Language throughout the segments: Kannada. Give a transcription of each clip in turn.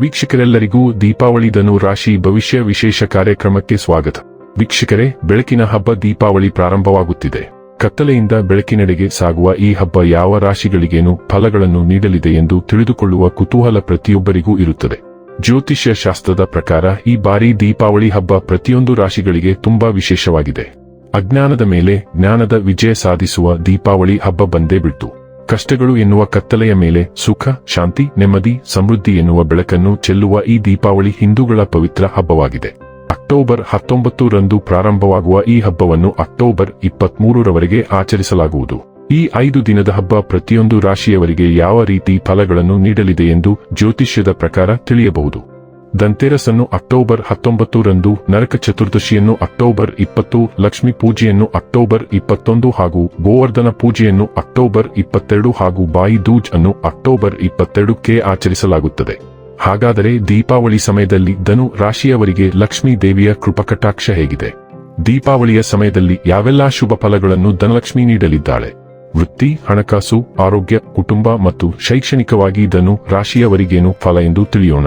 ವೀಕ್ಷಕರೆಲ್ಲರಿಗೂ ದೀಪಾವಳಿ ಧನು ರಾಶಿ ಭವಿಷ್ಯ ವಿಶೇಷ ಕಾರ್ಯಕ್ರಮಕ್ಕೆ ಸ್ವಾಗತ. ವೀಕ್ಷಕರೇ, ಬೆಳಕಿನ ಹಬ್ಬ ದೀಪಾವಳಿ ಪ್ರಾರಂಭವಾಗುತ್ತಿದೆ. ಕತ್ತಲೆಯಿಂದ ಬೆಳಕಿನೆಡೆಗೆ ಸಾಗುವ ಈ ಹಬ್ಬ ಯಾವ ರಾಶಿಗಳಿಗೇನು ಫಲಗಳನ್ನು ನೀಡಲಿದೆ ಎಂದು ತಿಳಿದುಕೊಳ್ಳುವ ಕುತೂಹಲ ಪ್ರತಿಯೊಬ್ಬರಿಗೂ ಇರುತ್ತದೆ. ಜ್ಯೋತಿಷ್ಯ ಶಾಸ್ತ್ರದ ಪ್ರಕಾರ ಈ ಬಾರಿ ದೀಪಾವಳಿ ಹಬ್ಬ ಪ್ರತಿಯೊಂದು ರಾಶಿಗಳಿಗೆ ತುಂಬಾ ವಿಶೇಷವಾಗಿದೆ. ಅಜ್ಞಾನದ ಮೇಲೆ ಜ್ಞಾನದ ವಿಜಯ ಸಾಧಿಸುವ ದೀಪಾವಳಿ ಹಬ್ಬ ಬಂದೇ ಬಿಟ್ಟು ಕಷ್ಟಗಳು ಎನ್ನುವ ಕತ್ತಲೆಯ ಮೇಲೆ ಸುಖ, ಶಾಂತಿ, ನೆಮ್ಮದಿ, ಸಮೃದ್ಧಿ ಎನ್ನುವ ಬೆಳಕನ್ನು ಚೆಲ್ಲುವ ಈ ದೀಪಾವಳಿ ಹಿಂದೂಗಳ ಪವಿತ್ರ ಹಬ್ಬವಾಗಿದೆ. ಅಕ್ಟೋಬರ್ ಹತ್ತೊಂಬತ್ತು ರಂದು ಪ್ರಾರಂಭವಾಗುವ ಈ ಹಬ್ಬವನ್ನು ಅಕ್ಟೋಬರ್ ಇಪ್ಪತ್ಮೂರರವರೆಗೆ ಆಚರಿಸಲಾಗುವುದು. ಈ ಐದು ದಿನದ ಹಬ್ಬ ಪ್ರತಿಯೊಂದು ರಾಶಿಯವರಿಗೆ ಯಾವ ರೀತಿ ಫಲಗಳನ್ನು ನೀಡಲಿದೆ ಎಂದು ಜ್ಯೋತಿಷ್ಯದ ಪ್ರಕಾರ ತಿಳಿಯಬಹುದು. ದಂತೆರಸನ್ನು ಅಕ್ಟೋಬರ್ ಹತ್ತೊಂಬತ್ತು ರಂದು ನರಕ ಚತುರ್ದಶಿಯನ್ನು ಅಕ್ಟೋಬರ್ ಇಪ್ಪತ್ತು, ಲಕ್ಷ್ಮಿ ಪೂಜೆಯನ್ನು ಅಕ್ಟೋಬರ್ ಇಪ್ಪತ್ತೊಂದು ಹಾಗೂ ಗೋವರ್ಧನ ಪೂಜೆಯನ್ನು ಅಕ್ಟೋಬರ್ ಇಪ್ಪತ್ತೆರಡು ಹಾಗೂ ಬಾಯಿ ದೂಜ್ ಅನ್ನು ಅಕ್ಟೋಬರ್ ಇಪ್ಪತ್ತೆರಡಕ್ಕೆ ಆಚರಿಸಲಾಗುತ್ತದೆ. ಹಾಗಾದರೆ ದೀಪಾವಳಿ ಸಮಯದಲ್ಲಿ ಧನು ರಾಶಿಯವರಿಗೆ ಲಕ್ಷ್ಮೀ ದೇವಿಯ ಕೃಪಕಟಾಕ್ಷ ಹೇಗಿದೆ. ದೀಪಾವಳಿಯ ಸಮಯದಲ್ಲಿ ಯಾವೆಲ್ಲಾ ಶುಭ ಫಲಗಳನ್ನು ಧನಲಕ್ಷ್ಮಿ ನೀಡಲಿದ್ದಾಳೆ? ವೃತ್ತಿ, ಹಣಕಾಸು, ಆರೋಗ್ಯ, ಕುಟುಂಬ ಮತ್ತು ಶೈಕ್ಷಣಿಕವಾಗಿ ಧನು ರಾಶಿಯವರಿಗೇನು ಫಲ ಎಂದು ತಿಳಿಯೋಣ.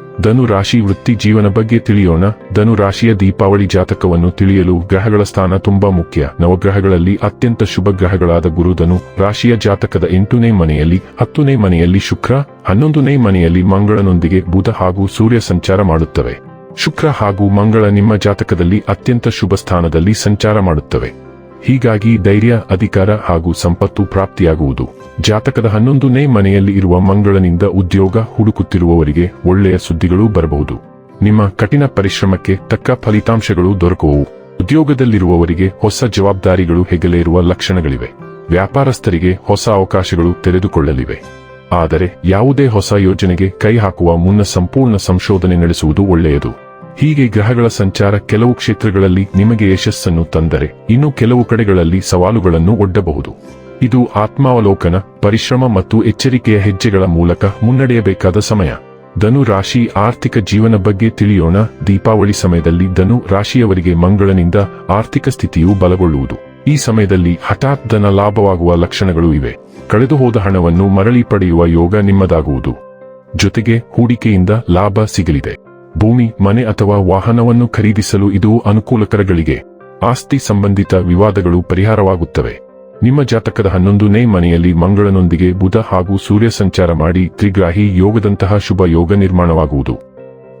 ಧನು ರಾಶಿ ವೃತ್ತಿ ಜೀವನ ಬಗ್ಗೆ ತಿಳಿಯೋಣ. ಧನು ರಾಶಿಯ ದೀಪಾವಳಿ ಜಾತಕವನ್ನು ತಿಳಿಯಲು ಗ್ರಹಗಳ ಸ್ಥಾನ ತುಂಬಾ ಮುಖ್ಯ. ನವಗ್ರಹಗಳಲ್ಲಿ ಅತ್ಯಂತ ಶುಭ ಗ್ರಹಗಳಾದ ಗುರುಧನು ರಾಶಿಯ ಜಾತಕದ ಎಂಟನೇ ಮನೆಯಲ್ಲಿ, ಹತ್ತನೇ ಮನೆಯಲ್ಲಿ ಶುಕ್ರ, ಹನ್ನೊಂದನೇ ಮನೆಯಲ್ಲಿ ಮಂಗಳನೊಂದಿಗೆ ಬುಧ ಹಾಗೂ ಸೂರ್ಯ ಸಂಚಾರ ಮಾಡುತ್ತವೆ. ಶುಕ್ರ ಹಾಗೂ ಮಂಗಳ ನಿಮ್ಮ ಜಾತಕದಲ್ಲಿ ಅತ್ಯಂತ ಶುಭ ಸ್ಥಾನದಲ್ಲಿ ಸಂಚಾರ ಮಾಡುತ್ತವೆ. ಹೀಗಾಗಿ ಧೈರ್ಯ, ಅಧಿಕಾರ ಹಾಗೂ ಸಂಪತ್ತು ಪ್ರಾಪ್ತಿಯಾಗುವುದು. ಜಾತಕದ ಹನ್ನೊಂದನೇ ಮನೆಯಲ್ಲಿ ಇರುವ ಮಂಗಳನಿಂದ ಉದ್ಯೋಗ ಹುಡುಕುತ್ತಿರುವವರಿಗೆ ಒಳ್ಳೆಯ ಸುದ್ದಿಗಳು ಬರಬಹುದು. ನಿಮ್ಮ ಕಠಿಣ ಪರಿಶ್ರಮಕ್ಕೆ ತಕ್ಕ ಫಲಿತಾಂಶಗಳು ದೊರಕುವು ಉದ್ಯೋಗದಲ್ಲಿರುವವರಿಗೆ ಹೊಸ ಜವಾಬ್ದಾರಿಗಳು ಹೆಗಲೇರುವ ಲಕ್ಷಣಗಳಿವೆ. ವ್ಯಾಪಾರಸ್ಥರಿಗೆ ಹೊಸ ಅವಕಾಶಗಳು ತೆರೆದುಕೊಳ್ಳಲಿವೆ. ಆದರೆ ಯಾವುದೇ ಹೊಸ ಯೋಜನೆಗೆ ಕೈ ಹಾಕುವ ಮುನ್ನ ಸಂಪೂರ್ಣ ಸಂಶೋಧನೆ ನಡೆಸುವುದು ಒಳ್ಳೆಯದು. ಹೀಗೆ ಗ್ರಹಗಳ ಸಂಚಾರ ಕೆಲವು ಕ್ಷೇತ್ರಗಳಲ್ಲಿ ನಿಮಗೆ ಯಶಸ್ಸನ್ನು ತಂದರೆ ಇನ್ನು ಕೆಲವು ಕಡೆಗಳಲ್ಲಿ ಸವಾಲುಗಳನ್ನು ಒಡ್ಡಬಹುದು. ಇದು ಆತ್ಮಾವಲೋಕನ, ಪರಿಶ್ರಮ ಮತ್ತು ಎಚ್ಚರಿಕೆಯ ಹೆಜ್ಜೆಗಳ ಮೂಲಕ ಮುನ್ನಡೆಯಬೇಕಾದ ಸಮಯ. ಧನು ರಾಶಿ ಆರ್ಥಿಕ ಜೀವನ ಬಗ್ಗೆ ತಿಳಿಯೋಣ. ದೀಪಾವಳಿ ಸಮಯದಲ್ಲಿ ಧನು ರಾಶಿಯವರಿಗೆ ಮಂಗಳನಿಂದ ಆರ್ಥಿಕ ಸ್ಥಿತಿಯು ಬಲಗೊಳ್ಳುವುದು. ಈ ಸಮಯದಲ್ಲಿ ಹಠಾತ್ ಧನ ಲಾಭವಾಗುವ ಲಕ್ಷಣಗಳು ಇವೆ. ಕಳೆದು ಹೋದ ಹಣವನ್ನು ಮರಳಿ ಪಡೆಯುವ ಯೋಗ ನಿಮ್ಮದಾಗುವುದು. ಜೊತೆಗೆ ಹೂಡಿಕೆಯಿಂದ ಲಾಭ ಸಿಗಲಿದೆ. ಭೂಮಿ, ಮನೆ ಅಥವಾ ವಾಹನವನ್ನು ಖರೀದಿಸಲು ಇದು ಅನುಕೂಲಕರಗಳಿಗೆ. ಆಸ್ತಿ ಸಂಬಂಧಿತ ವಿವಾದಗಳು ಪರಿಹಾರವಾಗುತ್ತವೆ. ನಿಮ್ಮ ಜಾತಕದ ಹನ್ನೊಂದನೇ ಮನೆಯಲ್ಲಿ ಮಂಗಳನೊಂದಿಗೆ ಬುಧ ಹಾಗೂ ಸೂರ್ಯ ಸಂಚಾರ ಮಾಡಿ ತ್ರಿಗ್ರಾಹಿ ಯೋಗದಂತಹ ಶುಭ ಯೋಗ ನಿರ್ಮಾಣವಾಗುವುದು.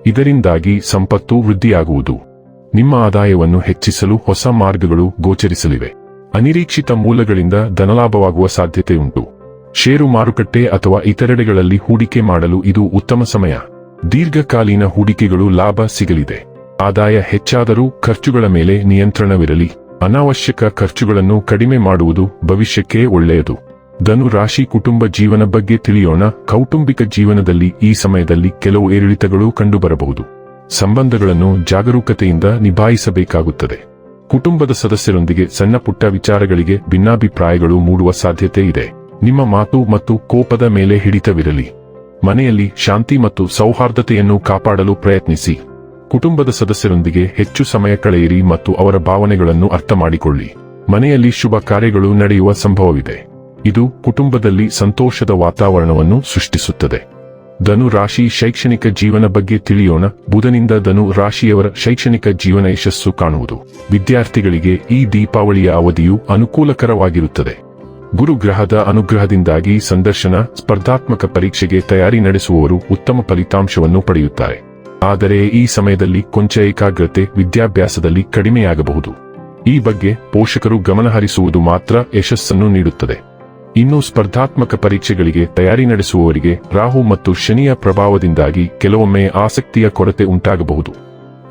ಇದರಿಂದಾಗಿ ಸಂಪತ್ತು ವೃದ್ಧಿಯಾಗುವುದು. ನಿಮ್ಮ ಆದಾಯವನ್ನು ಹೆಚ್ಚಿಸಲು ಹೊಸ ಮಾರ್ಗಗಳು ಗೋಚರಿಸಲಿವೆ. ಅನಿರೀಕ್ಷಿತ ಮೂಲಗಳಿಂದ ಧನಲಾಭವಾಗುವ ಸಾಧ್ಯತೆಯುಂಟು ಷೇರು ಮಾರುಕಟ್ಟೆ ಅಥವಾ ಇತರೆಡೆಗಳಲ್ಲಿ ಹೂಡಿಕೆ ಮಾಡಲು ಇದು ಉತ್ತಮ ಸಮಯ. ದೀರ್ಘಕಾಲೀನ ಹೂಡಿಕೆಗಳು ಲಾಭ ಸಿಗಲಿದೆ. ಆದಾಯ ಹೆಚ್ಚಾದರೂ ಖರ್ಚುಗಳ ಮೇಲೆ ನಿಯಂತ್ರಣವಿರಲಿ. ಅನಾವಶ್ಯಕ ಖರ್ಚುಗಳನ್ನು ಕಡಿಮೆ ಮಾಡುವುದು ಭವಿಷ್ಯಕ್ಕೆ ಒಳ್ಳೆಯದು. ಧನು ರಾಶಿ ಕುಟುಂಬ ಜೀವನ ಬಗ್ಗೆ ತಿಳಿಯೋಣ. ಕೌಟುಂಬಿಕ ಜೀವನದಲ್ಲಿ ಈ ಸಮಯದಲ್ಲಿ ಕೆಲವು ಏರಿಳಿತಗಳು ಕಂಡುಬರಬಹುದು. ಸಂಬಂಧಗಳನ್ನು ಜಾಗರೂಕತೆಯಿಂದ ನಿಭಾಯಿಸಬೇಕಾಗುತ್ತದೆ. ಕುಟುಂಬದ ಸದಸ್ಯರೊಂದಿಗೆ ಸಣ್ಣ ಪುಟ್ಟ ವಿಚಾರಗಳಿಗೆ ಭಿನ್ನಾಭಿಪ್ರಾಯಗಳು ಮೂಡುವ ಸಾಧ್ಯತೆ ಇದೆ. ನಿಮ್ಮ ಮಾತು ಮತ್ತು ಕೋಪದ ಮೇಲೆ ಹಿಡಿತವಿರಲಿ. ಮನೆಯಲ್ಲಿ ಶಾಂತಿ ಮತ್ತು ಸೌಹಾರ್ದತೆಯನ್ನು ಕಾಪಾಡಲು ಪ್ರಯತ್ನಿಸಿ. ಕುಟುಂಬದ ಸದಸ್ಯರೊಂದಿಗೆ ಹೆಚ್ಚು ಸಮಯ ಕಳೆಯಿರಿ ಮತ್ತು ಅವರ ಭಾವನೆಗಳನ್ನು ಅರ್ಥ ಮಾಡಿಕೊಳ್ಳಿ ಮನೆಯಲ್ಲಿ ಶುಭ ಕಾರ್ಯಗಳು ನಡೆಯುವ ಸಂಭವವಿದೆ. ಇದು ಕುಟುಂಬದಲ್ಲಿ ಸಂತೋಷದ ವಾತಾವರಣವನ್ನು ಸೃಷ್ಟಿಸುತ್ತದೆ. ಧನು ರಾಶಿ ಶೈಕ್ಷಣಿಕ ಜೀವನ ಬಗ್ಗೆ ತಿಳಿಯೋಣ. ಬುಧನಿಂದ ಧನು ರಾಶಿಯವರ ಶೈಕ್ಷಣಿಕ ಜೀವನ ಯಶಸ್ಸು ಕಾಣುವುದು. ವಿದ್ಯಾರ್ಥಿಗಳಿಗೆ ಈ ದೀಪಾವಳಿಯ ಅವಧಿಯು ಅನುಕೂಲಕರವಾಗಿರುತ್ತದೆ. ಗುರುಗ್ರಹದ ಅನುಗ್ರಹದಿಂದಾಗಿ ಸಂದರ್ಶನ, ಸ್ಪರ್ಧಾತ್ಮಕ ಪರೀಕ್ಷೆಗೆ ತಯಾರಿ ನಡೆಸುವವರು ಉತ್ತಮ ಫಲಿತಾಂಶವನ್ನು ಪಡೆಯುತ್ತಾರೆ. ಆದರೆ ಈ ಸಮಯದಲ್ಲಿ ಕೊಂಚ ಏಕಾಗ್ರತೆ ವಿದ್ಯಾಭ್ಯಾಸದಲ್ಲಿ ಕಡಿಮೆಯಾಗಬಹುದು. ಈ ಬಗ್ಗೆ ಪೋಷಕರು ಗಮನಹರಿಸುವುದು ಮಾತ್ರ ಯಶಸ್ಸನ್ನು ನೀಡುತ್ತದೆ. ಇನ್ನು ಸ್ಪರ್ಧಾತ್ಮಕ ಪರೀಕ್ಷೆಗಳಿಗೆ ತಯಾರಿ ನಡೆಸುವವರಿಗೆ ರಾಹು ಮತ್ತು ಶನಿಯ ಪ್ರಭಾವದಿಂದಾಗಿ ಕೆಲವೊಮ್ಮೆ ಆಸಕ್ತಿಯ ಕೊರತೆ ಉಂಟಾಗಬಹುದು.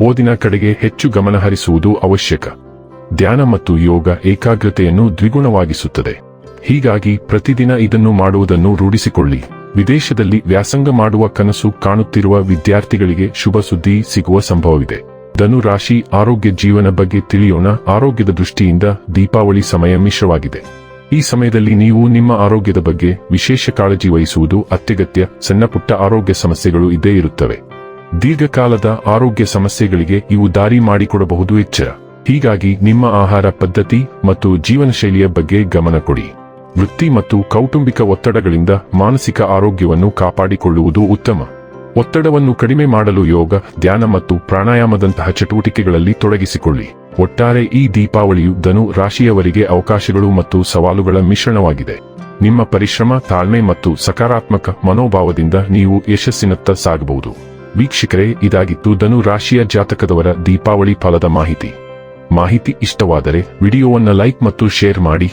ಓದಿನ ಕಡೆಗೆ ಹೆಚ್ಚು ಗಮನಹರಿಸುವುದು ಅವಶ್ಯಕ. ಧ್ಯಾನ ಮತ್ತು ಯೋಗ ಏಕಾಗ್ರತೆಯನ್ನು ದ್ವಿಗುಣವಾಗಿಸುತ್ತದೆ. ಹೀಗಾಗಿ ಪ್ರತಿದಿನ ಇದನ್ನು ಮಾಡುವುದನ್ನು ರೂಢಿಸಿಕೊಳ್ಳಿ. ವಿದೇಶದಲ್ಲಿ ವ್ಯಾಸಂಗ ಮಾಡುವ ಕನಸು ಕಾಣುತ್ತಿರುವ ವಿದ್ಯಾರ್ಥಿಗಳಿಗೆ ಶುಭ ಸುದ್ದಿ ಸಿಗುವ ಸಂಭವವಿದೆ. ಧನು ರಾಶಿ ಆರೋಗ್ಯ ಜೀವನ ಬಗ್ಗೆ ತಿಳಿಯೋಣ. ಆರೋಗ್ಯದ ದೃಷ್ಟಿಯಿಂದ ದೀಪಾವಳಿ ಸಮಯ ಮಿಶ್ರವಾಗಿದೆ. ಈ ಸಮಯದಲ್ಲಿ ನೀವು ನಿಮ್ಮ ಆರೋಗ್ಯದ ಬಗ್ಗೆ ವಿಶೇಷ ಕಾಳಜಿ ವಹಿಸುವುದು ಅತ್ಯಗತ್ಯ. ಸಣ್ಣಪುಟ್ಟ ಆರೋಗ್ಯ ಸಮಸ್ಯೆಗಳು ಇದ್ದೇ ಇರುತ್ತವೆ. ದೀರ್ಘಕಾಲದ ಆರೋಗ್ಯ ಸಮಸ್ಯೆಗಳಿಗೆ ಇವು ದಾರಿ ಮಾಡಿಕೊಡಬಹುದು ಎಚ್ಚರ. ಹೀಗಾಗಿ ನಿಮ್ಮ ಆಹಾರ ಪದ್ಧತಿ ಮತ್ತು ಜೀವನ ಶೈಲಿಯ ಬಗ್ಗೆ ಗಮನ ಕೊಡಿ. ವೃತ್ತಿ ಮತ್ತು ಕೌಟುಂಬಿಕ ಒತ್ತಡಗಳಿಂದ ಮಾನಸಿಕ ಆರೋಗ್ಯವನ್ನು ಕಾಪಾಡಿಕೊಳ್ಳುವುದು ಉತ್ತಮ. ಒತ್ತಡವನ್ನು ಕಡಿಮೆ ಮಾಡಲು ಯೋಗ, ಧ್ಯಾನ ಮತ್ತು ಪ್ರಾಣಾಯಾಮದಂತಹ ಚಟುವಟಿಕೆಗಳಲ್ಲಿ ತೊಡಗಿಸಿಕೊಳ್ಳಿ. ಒಟ್ಟಾರೆ ಈ ದೀಪಾವಳಿಯು ಧನು ರಾಶಿಯವರಿಗೆ ಅವಕಾಶಗಳು ಮತ್ತು ಸವಾಲುಗಳ ಮಿಶ್ರಣವಾಗಿದೆ. ನಿಮ್ಮ ಪರಿಶ್ರಮ, ತಾಳ್ಮೆ ಮತ್ತು ಸಕಾರಾತ್ಮಕ ಮನೋಭಾವದಿಂದ ನೀವು ಯಶಸ್ಸಿನತ್ತ ಸಾಗಬಹುದು. ವೀಕ್ಷಕರೇ, ಇದಾಗಿತ್ತು ಧನು ರಾಶಿಯ ಜಾತಕದವರ ದೀಪಾವಳಿ ಫಲದ ಮಾಹಿತಿ. ಮಾಹಿತಿ ಇಷ್ಟವಾದರೆ ವಿಡಿಯೋವನ್ನು ಲೈಕ್ ಮತ್ತು ಶೇರ್ ಮಾಡಿ.